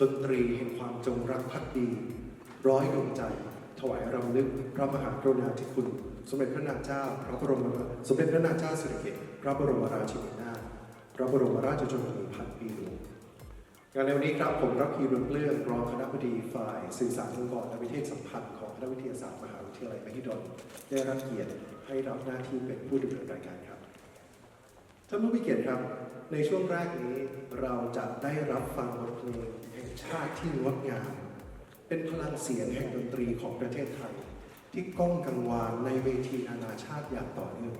ดนตรีแห่งความจงรักภักดี ร้อยดวงใจ ถวายรำลึก พระมหากรุณาธิคุณ สมเด็จพระนางเจ้า พระบรมสมเด็จพระนางเจ้าสิริกิติ์พระบรมราชินีนาถพระบรมราชชนนีพันปีหลวงงานในวันนี้ครับผมรับพีรุนเรื่องรองคณะบดีฝ่ายสื่อสารองค์กรและวิเทศสัมพันธ์ของคณะวิทยาศาสตร์มหาวิทยาลัยมหิดลได้รับเกียรติให้รับหน้าที่เป็นผู้ดำเนินรายการครับ ท่านผู้มีเกียรติครับ ในช่วงแรกนี้เราจะได้รับฟังบทเพลงแห่งชาติที่งดงาม เป็นพลังเสียงแห่งดนตรีของประเทศไทย ที่ก้องกังวานในเวทีนานาชาติอย่างต่อเนื่อง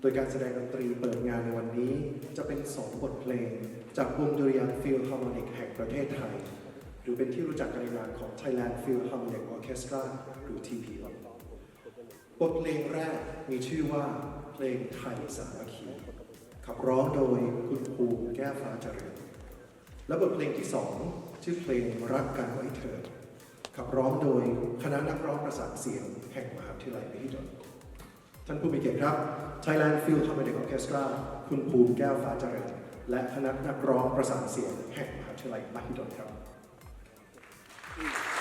โดยการแสดงดนตรีเปิดงานในวันนี้จะเป็น2บทเพลง จากวงดุริยางฟิลฮาร์โมนิกแห่งประเทศไทย หรือเป็นที่รู้จักกันในนามของ Thailand Philharmonic Orchestra หรือ TPO บทเพลงแรกมีชื่อว่าเพลงไทยสามัคคี ขับร้องโดยคุณภูมิแก้วฟ้าเจริญ และบทเพลงที่2ชื่อเพลงรักกันไว้เถิดขับร้องโดยคณะนักร้องประสานเสียงแห่งมหาวิทยาลัยมหิดลท่านผู้มีเกียรติครับ Thailand Philharmonic Orchestra คุณภูมิแก้วฟ้าเจริญ และคณะนักร้องประสานเสียงแห่งมหาวิทยาลัยมหิดลครับอย่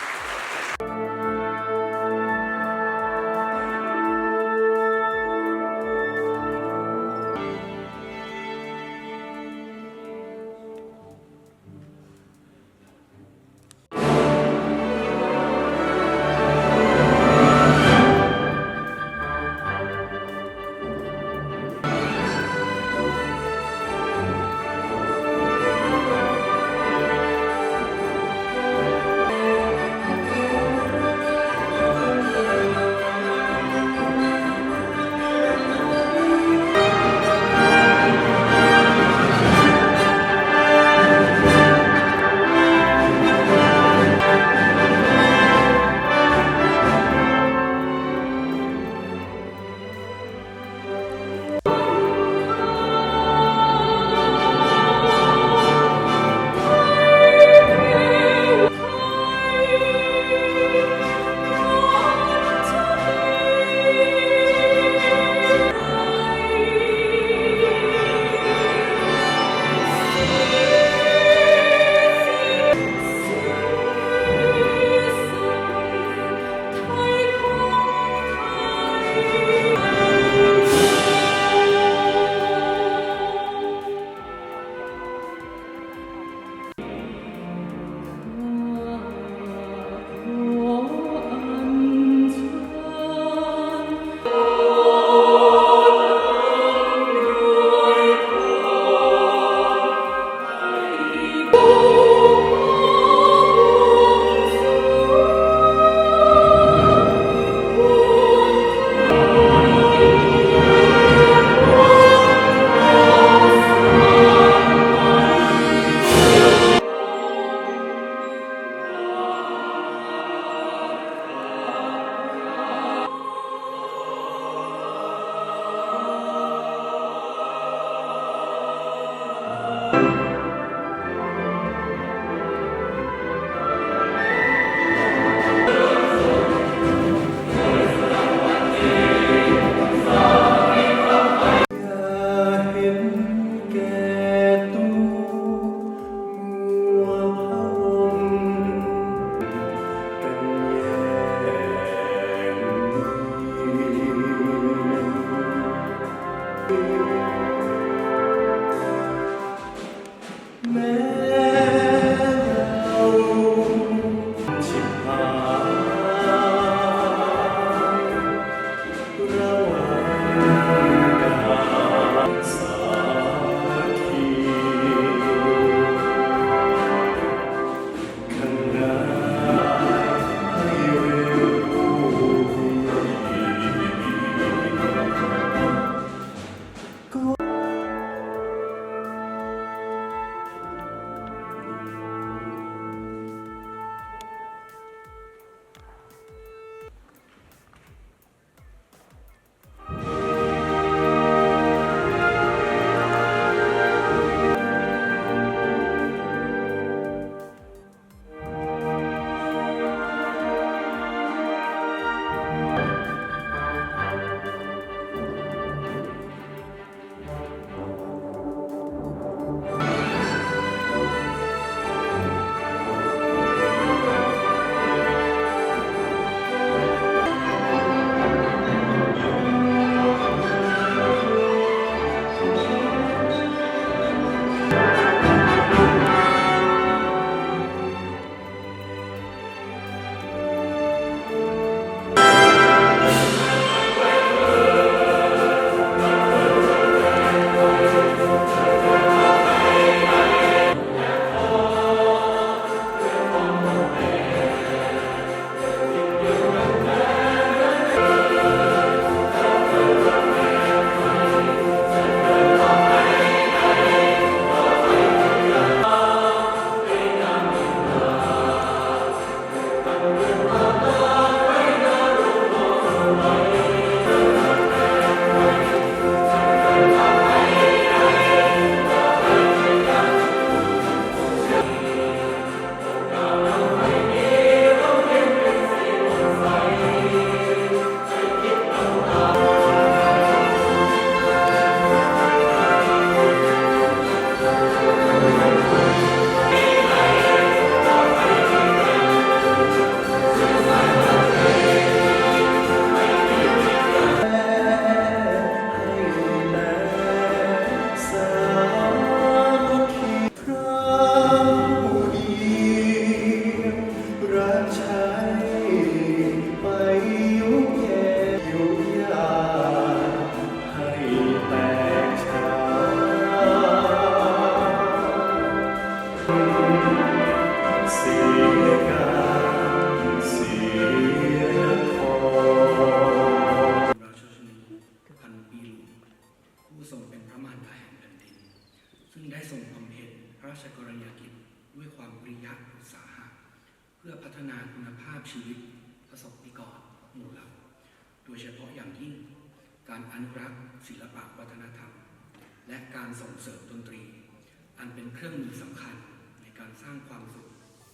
การสร้างความสุข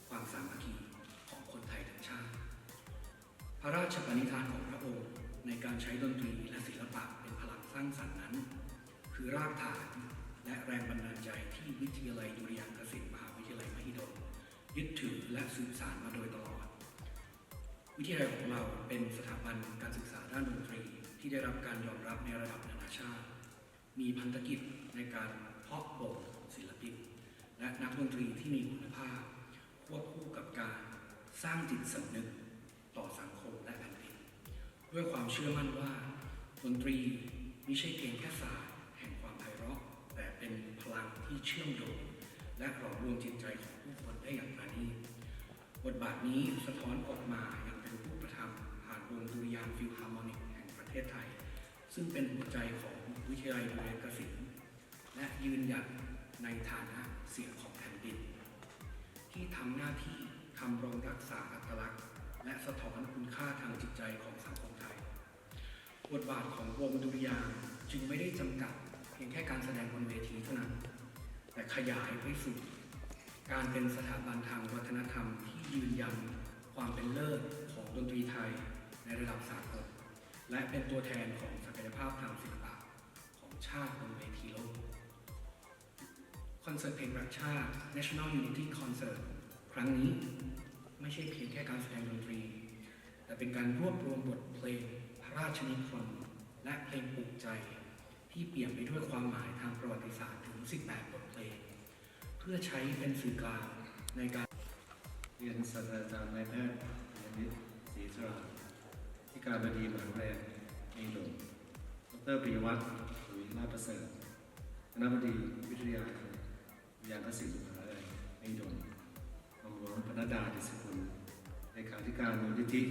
ความสามัคคีของคนไทยทั้งชาติ พระราชปณิธานของพระองค์ ในการใช้ดนตรีและศิลปะเป็นพลังสร้างสรรค์นั้น คือรากฐานและแรงบันดาลใจที่วิทยาลัยดุริยางคศิลป์มหาวิทยาลัยมหิดลยึดถือและสืบสานมาโดยตลอด วิทยาลัยของเราเป็นสถาบันการศึกษาด้านดนตรี ที่ได้รับการยอมรับในระดับนานาชาติ มีพันธกิจในการเพาะบ่ม และนักดนตรีที่มีคุณภาพ ควบคู่กับการสร้างจิตสำนึกต่อสังคมและแผ่นดินด้วยความเชื่อมั่นว่าดนตรีไม่ใช่เพียงแค่ศาสตร์แห่งความไพเราะ แต่เป็นพลังที่เชื่อมโยงและหล่อรวมจิตใจของผู้คนได้อย่างประณีตบทบาทนี้สะท้อนออกมาอย่างเป็นรูปธรรมผ่านวงดุริยางฟิลฮาร์โมนิกแห่งประเทศไทย ซึ่งเป็นหัวใจของวิทยาลัยดุริยางคศิลป์และยืนหยัดในฐานะ เสียงของแผ่นดิน ที่ทำหน้าที่คำรองรักษาอัตลักษณ์ และสะท้อนคุณค่าทางจิตใจของสังคมไทย บทบาทของวงดุริยางจึงไม่ได้จำกัด เพียงแค่การแสดงบนเวทีเท่านั้น แต่ขยายไปสู่การเป็นสถาบันทางวัฒนธรรมที่ยืนยันความเป็นเลิศของดนตรีไทยในระดับสากลและเป็นตัวแทนของศักยภาพทางศิลปะของชาติบนเวทีโลก อนเสิร์ตเพลงรักชาติ National Unity Concert ครั้งนี้ไม่ใช่เพียงแค่การแสดงดนตรี แต่เป็นการรวบรวมบทเพลงพระราชนิพนธ์และเพลงปลุกใจ ที่เปี่ยมไปด้วยความหมายทางประวัติศาสตร์ถึง 18 บทเพลง เพื่อใช้เป็นสื่อกลางในการเรียนศาสตราจารย์นายแพทย์ยนิตศรีสระที่การบดีมหาวิทยาลัยเองหลวงดรปิยวัฒน์หรือลาประเสริฐคณะบดีวิทยา ยาคศิลป์มหาวิทยาลัยเองหลวงอมหลวงปนัดาดิสกุลเลขาธิการมูลนิธิ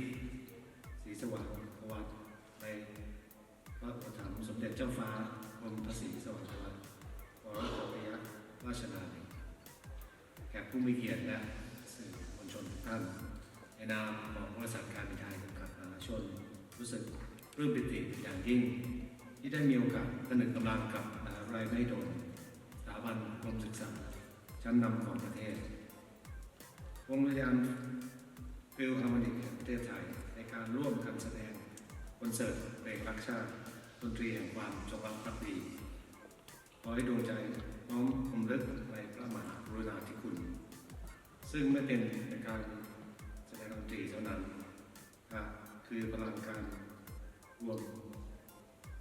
ศรีสว่างวัดในพระอุปถัมภ์สมเด็จเจ้าฟ้ากรมพระศรีสว่างวัดวรโกปยราชนานีแขกผู้มีเกียรติและสื่อมวลชนทุกท่านในนามของบริษัทการบินไทยจำกัดมหาชน รู้สึกปลื้มปิติอย่างยิ่ง ที่ได้มีโอกาสผนึกกำลังกับมหาวิทยาลัยไม่โดนสถาบันกรมศึกษา ชั้นนำของประเทศวงวิญญาณฟิลฮาร์โมนิกแห่งประเทศไทย ในการร่วมกันแสดงคอนเสิร์ตเพลงรักชาติดนตรีแห่งความจงรักภักดีขอให้ดวงใจน้อมรำลึกในพระมหากรุณาธิคุณ ซึ่งไม่เป็นในการแสดงดนตรีเท่านั้นครับคือพลังการรวม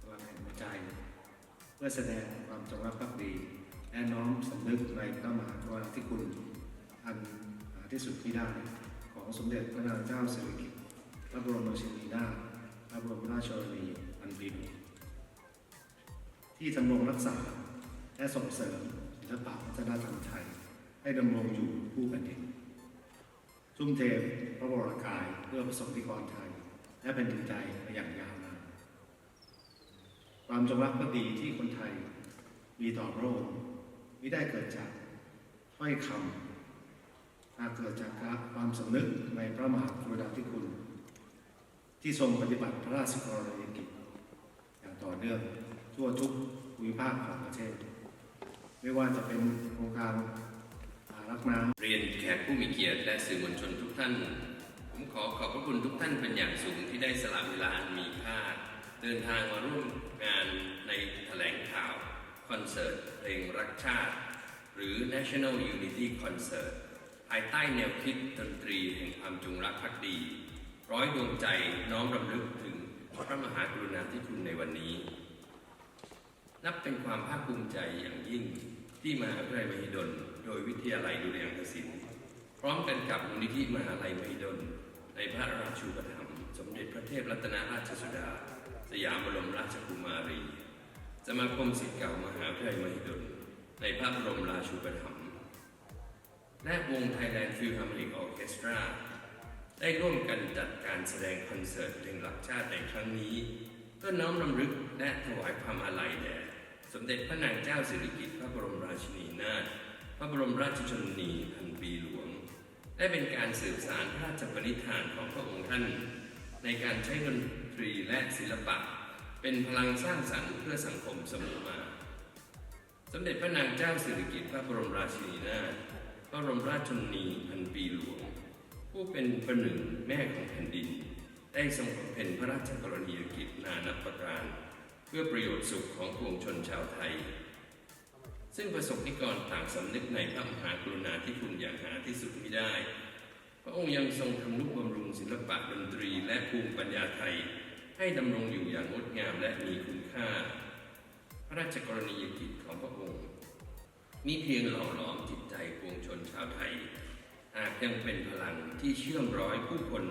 พลังแห่งหัวใจ เพื่อแสดงความจงรักภักดี และน้อมสำนึกในพระมหากรุณาธิคุณอันหาที่สุดที่ได้ ของสมเด็จพระนางเจ้าสิริกิติ์พระบรมราชินีนาถพระบรมราชชนนีอันปีที่ดำรงรักษาและส่งเสริมศิลปะวัฒนธรรมไทย ให้ดำรงอยู่คู่แผ่นดินทุ่มเทพระวรากายเพื่อประสบนิกรไทย และแผ่นดินใจมาอย่างยาวนานความจงรักภักดีที่คนไทยมีต่อพระองค์ ไม่ได้เกิดจากถ้อยคำแต่เกิดจากความสำนึกในพระมหากรุณาธิคุณ ที่ทรงปฏิบัติพระราชกรณียกิจอย่างต่อเนื่องทั่วทุกภูมิภาคของประเทศ ไม่ว่าจะเป็นโครงการรักน้ำเรียนแขกผู้มีเกียรติและสื่อมวลชนทุกท่าน ผมขอขอบพระคุณทุกท่านเป็นอย่างสูงที่ได้สละเวลาอันมีค่า เดินทางมาร่วมงานในแถลง คอนเสิร์ตเพลงรักชาติ หรือ National Unity Concert ภายใต้แนวคิดดนตรีแห่งความจงรักภักดี ร้อยดวงใจน้อมรำลึกถึงพระมหากรุณาธิคุณในวันนี้ นับเป็นความภาคภูมิใจอย่างยิ่งที่มหาวิทยาลัยมหิดล โดยวิทยาลัยดุริยางคศิลป์พร้อมกันกับมูลนิธิมหาลัยมหิดล ในพระราชูปถัมภ์สมเด็จพระเทพรัตนราชสุดา สยามบรมราชกุมารี สมาคมศิษย์เก่ามหาวิทยาลัยมหิดลในพระบรมราชูปถัมภ์และวง Thailand Philharmonic Orchestra ได้ร่วมกันจัดการแสดงคอนเสิร์ตเพลงหลักชาติในครั้งนี้ เพื่อน้อมรำลึกและถวายความอาลัยแด่สมเด็จพระนางเจ้าสิริกิติ์พระบรมราชินีนาถพระบรมราชชนนีพันปีหลวง และเป็นการสืบสารพระราชปณิธานของพระองค์ท่าน ในการใช้ดนตรีและศิลปะ เป็นพลังสร้างสรรค์เพื่อสังคมเสมอมา สมเด็จพระนางเจ้าสิริกิติ์พระบรมราชินีนาถพระบรมราชชนนีพันปีหลวง ผู้เป็นประหนึ่งแม่ของแผ่นดิน ได้ทรงเพ็ญพระราชกรณียกิจนานับประการ เพื่อประโยชน์สุขของปวงชนชาวไทย ซึ่งประสบนิกรต่างสำนึกในพระมหากรุณาธิคุณอย่างหาที่สุดมิได้ พระองค์ยังทรงทำนุบำรุงศิลปะดนตรีและภูมิปัญญาไทย ให้ดำรงอยู่อย่างงดงามและมีคุณค่า พระราชกรณียกิจของพระองค์มิเพียงหล่อหลอมจิตใจปวงชนชาวไทยหากยังเป็นพลังที่เชื่อมร้อยผู้คน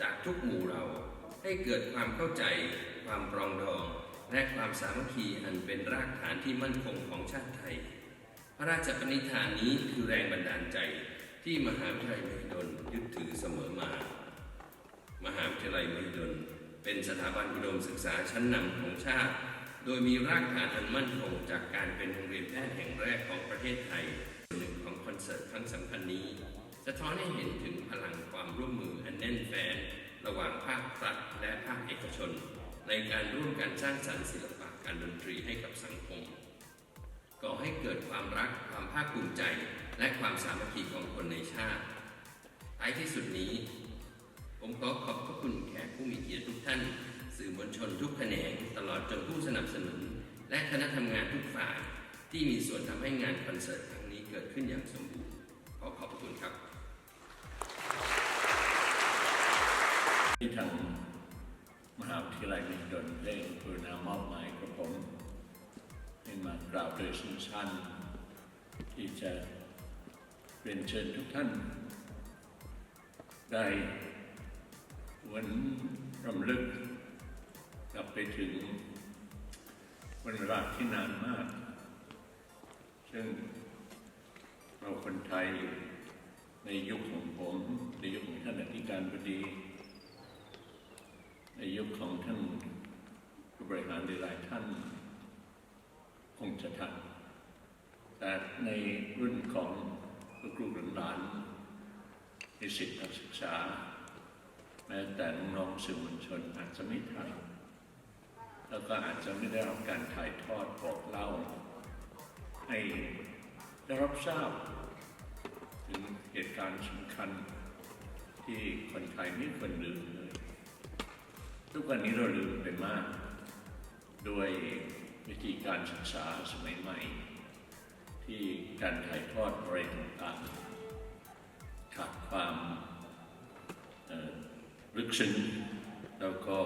จากทุกหมู่เราให้เกิดความเข้าใจ ความปรองดอง และความสามัคคีอันเป็นรากฐานที่มั่นคงของชาติไทย พระราชปณิธานนี้คือแรงบันดาลใจที่มหาวิทยาลัยมหิดล เป็นสถาบันอุดมศึกษาชั้นนำของชาติ โดยมีรากฐานอันมั่นคงจากการเป็นโรงเรียนแพทย์แห่งแรกของประเทศไทยส่วนหนึ่งของคอนเสิร์ตครั้งสำคัญนี้สะท้อนให้เห็นถึงพลังความร่วมมืออันแน่นแฟ้นระหว่างภาครัฐและภาคเอกชน ในการร่วมกันสร้างสรรค์ศิลปะการดนตรีให้กับสังคมก่อให้เกิดความรักความภาคภูมิใจ และความสามัคคีของคนในชาติท้ายที่สุดนี้ ผมขอขอบพระคุณแขกผู้มีเกียรติทุกท่าน สื่อมวลชนทุกแขนง ตลอดจนผู้สนับสนุน และคณะทำงานทุกฝ่าย ที่มีส่วนทำให้งานคอนเสิร์ตครั้งนี้เกิดขึ้นอย่างสมบูรณ์ ขอขอบพระคุณครับ ที่ทางมหาวิทยาลัยมหิดลได้กรุณามอบหมายกับผมให้มากล่าวโดยสั้นๆที่จะเรียนเชิญทุกท่าน ได้ วนรำลึกกลับไปถึงวันเวลาที่นานมาก ซึ่งเราคนไทยในยุคของผม ในยุคของท่านอธิการบดี ในยุคของท่านผู้บริหารหลายท่านคงจะทันแต่ในรุ่นของลูกๆหลานๆนิสิตนักศึกษา แม้แต่น้องๆสื่อมวลชนอาจจะไม่ทันแล้วก็อาจจะไม่ได้รับการถ่ายทอดบอกเล่า ให้ได้รับทราบ ถึงเหตุการณ์สำคัญที่คนไทยไม่ควรลืมเลยทุกวันนี้เราลืมไปมาก ด้วยวิธีการศึกษาสมัยใหม่ ที่การถ่ายทอดอะไรต่างๆขาดความ ลึกซึ้งแล้วก็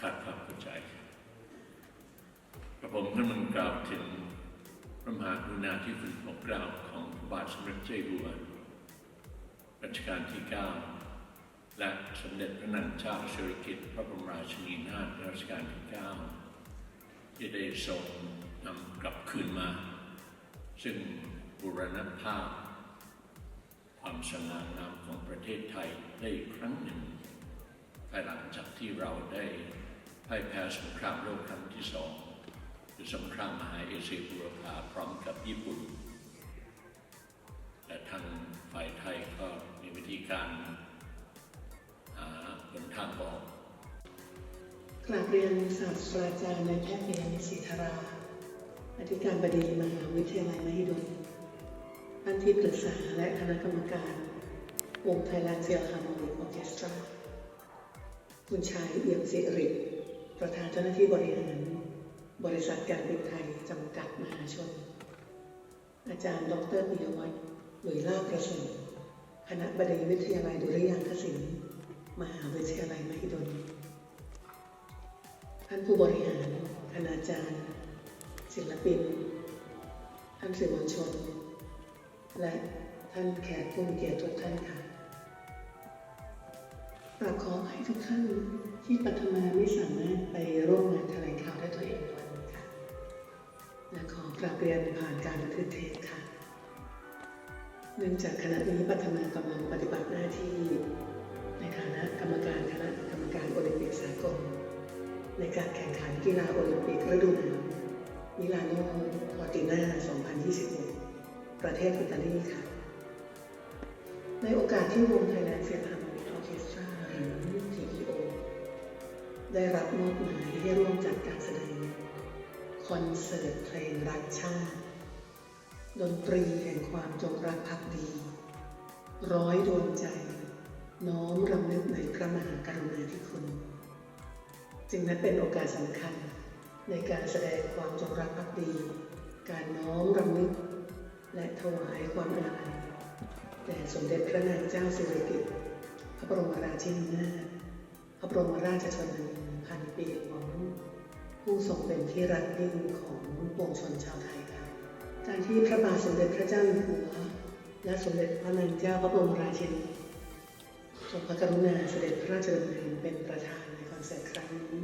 ขาดความเข้าใจกระผมกำลังกล่าวถึงพระมหากรุณาธิคุณของเราของพระบาทสมเด็จเจ้าอยู่หัวรัชกาลที่ 9 และสมเด็จพระนางเจ้าสิริกิติ์พระบรมราชินีนาถรัชกาลที่ 9 ที่ได้ทรงนำกลับคืนมา ซึ่งบุรณภาพ ความสง่างามของประเทศไทยได้อีกครั้งหนึ่งภายหลังจากที่เราได้พ่ายแพ้สงครามโลกครั้งที่สองคือสงครามมหาเอเชียบูรพาพร้อมกับญี่ปุ่น และทางฝ่ายไทยก็มีวิธีการหาหนทางออกกราบเรียนศาสตราจารย์นายแพทย์เมยศรีธารา อธิการบดีมหาวิทยาลัยมหิดล ท่านที่ปรึกษาและคณะกรรมการวงไทยแลนด์เซียร์ฮาร์โมนิกออร์เคสตรา คุณชายเอี่ยมสิริประธานเจ้าหน้าที่บริหาร บริษัทการบินไทย จำกัดมหาชน อาจารย์ ดรปิยวัฒน์หลุยล่าประเสริฐคณะบดีวิทยาลัยดุริยางคศิลป์มหาวิทยาลัยมหิดล ท่านผู้บริหารคณาจารย์ ศิลปิน ท่านสื่อมวลชน และท่านแขกผู้มีเกียรติทุกท่านค่ะกราบขอให้ทุกท่านที่ปัทมาไม่สามารถไปร่วมงานแถลงข่าวได้ตัวเองในวันนี้ค่ะ และขอกราบเรียนผ่านการบันทึกเทปค่ะ เนื่องจากคณะนี้พัฒนากำลังปฏิบัติหน้าที่ในฐานะกรรมการคณะกรรมการโอลิมปิกสากลในการแข่งขันกีฬาโอลิมปิกฤดูหนาวมิลานโนคอติน่า 2026 ประเทศอิตาลีค่ะ ในโอกาสที่วง Thailand Philharmonic Orchestra หรือ TEO ได้รับมอบหมายให้ร่วมจัดการแสดง คอนเสิร์ตเพลงรักชาติ ดนตรีแห่งความจงรักภักดี ร้อยดวงใจ น้อมรำลึกในพระมหากรุณาธิคุณ จึงนับเป็นโอกาสสำคัญในการแสดงความจงรักภักดี การน้อมรำลึก และถวายความอาลัยแด่สมเด็จพระนางเจ้าสิริกิติ์พระบรมราชินีนาถพระบรมราชชนนีพันปีหลวงผู้ทรงเป็นที่รักยิ่งของปวงชนชาวไทยค่ะการที่พระบาทสมเด็จพระเจ้าอยู่หัวและสมเด็จพระนางเจ้าพระบรมราชินีทรงพระกรุณาเสด็จพระราชดำเนินเป็นประธานในคอนเสิร์ตครั้งนี้